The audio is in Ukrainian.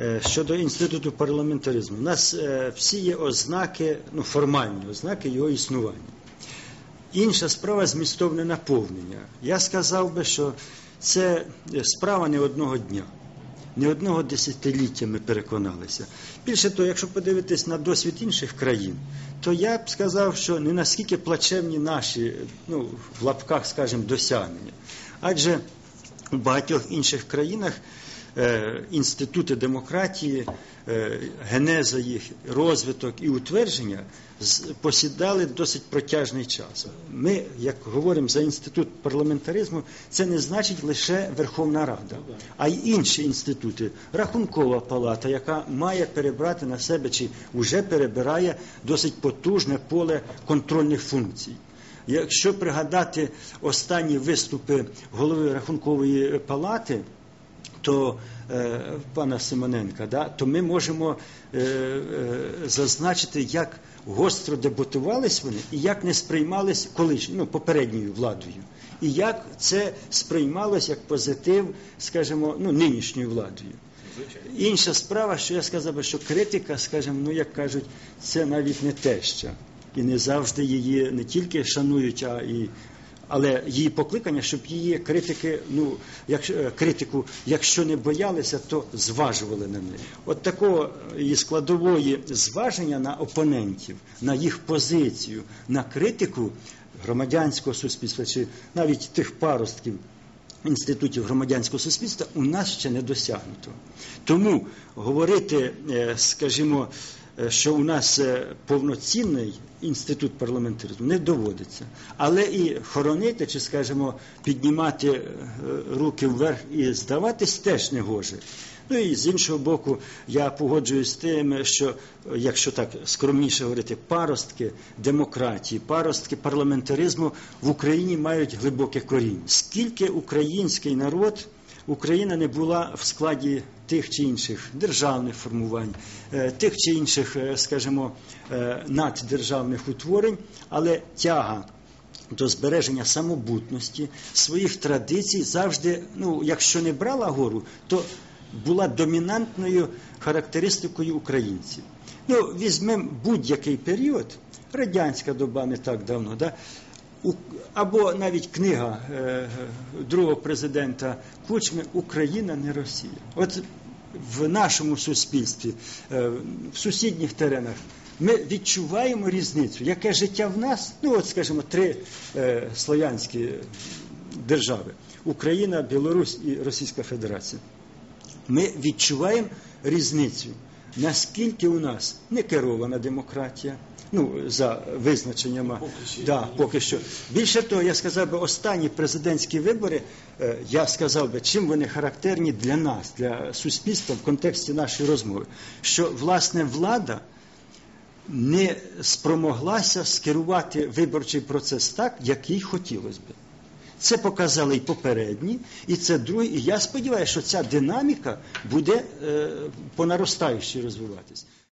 Е, Щодо інституту парламентаризму, у нас е, всі є ознаки, ну формальні ознаки його існування. Інша справа змістовне наповнення. Я сказав би, що це справа не одного дня, не одного десятиліття ми переконалися. Більше того, якщо подивитись на досвід інших країн, то я б сказав, що не наскільки плачевні наші, ну, в лапках, скажімо, досягнення. Адже у багатьох інших країнах інститути демократії, е, генеза їх, розвиток і утвердження посідали досить протяжний час. Ми, як говоримо за інститут парламентаризму, це не значить лише Верховна Рада, а й інші інститути. Рахункова палата, яка має перебрати на себе чи вже перебирає досить потужне поле контрольних функцій. Якщо пригадати останні виступи голови рахункової палати, то е, пана Симоненка, да, то ми можемо е, е, зазначити, як гостро дебатувались вони і як не сприймались колись, ну, попередньою владою. І як це сприймалось як позитив, скажімо, ну, нинішньою владою. Інша справа, що я сказав би, що критика, скажімо, ну як кажуть, це навіть не теща. І не завжди її не тільки шанують, а і. Але її покликання, щоб її критики, ну якщо е, критику, якщо не боялися, то зважували на неї. От такого її складової зваження на опонентів, на їх позицію, на критику громадянського суспільства, чи навіть тих паростків інститутів громадянського суспільства у нас ще не досягнуто. Тому говорити, е, скажімо, е, що у нас е, повноцінний інститут парламентаризму не доводиться. Але і хоронити, чи, скажімо, піднімати е, руки вверх і здаватись теж не гоже. Ну і з іншого боку, я погоджуюсь з тим, що е, якщо так скромніше говорити, паростки демократії, паростки парламентаризму в Україні мають глибоке коріння. Скільки український народ, Україна не була в складі тих чи інших державних формувань, е, тих чи інших, е, скажімо, е, наддержавних утворень, але тяга до збереження самобутності, своїх традицій завжди, ну, якщо не брала гору, то була домінантною характеристикою українців. Ну, візьмемо будь-який період, радянська доба не так давно, да? Або навіть книга е, другого президента Кучми Україна не Росія. От в нашому суспільстві, е, в сусідніх теренах, ми відчуваємо різницю. Яке життя в нас? Ну, от, скажімо, три е, слов'янські держави: Україна, Білорусь і Російська Федерація. Ми відчуваємо різницю, наскільки у нас не керована демократія, ну, за визначеннями. Да, поки що. Більше того, я сказав би, останні президентські вибори, е, я сказав би, чим вони характерні для нас, для суспільства в контексті нашої розмови, що власне влада не спромоглася скерувати виборчий процес так, як їй хотілося би. Це показали і попередні, і це другі. І я сподіваюся, що ця динаміка буде е, по наростаючій розвиватись.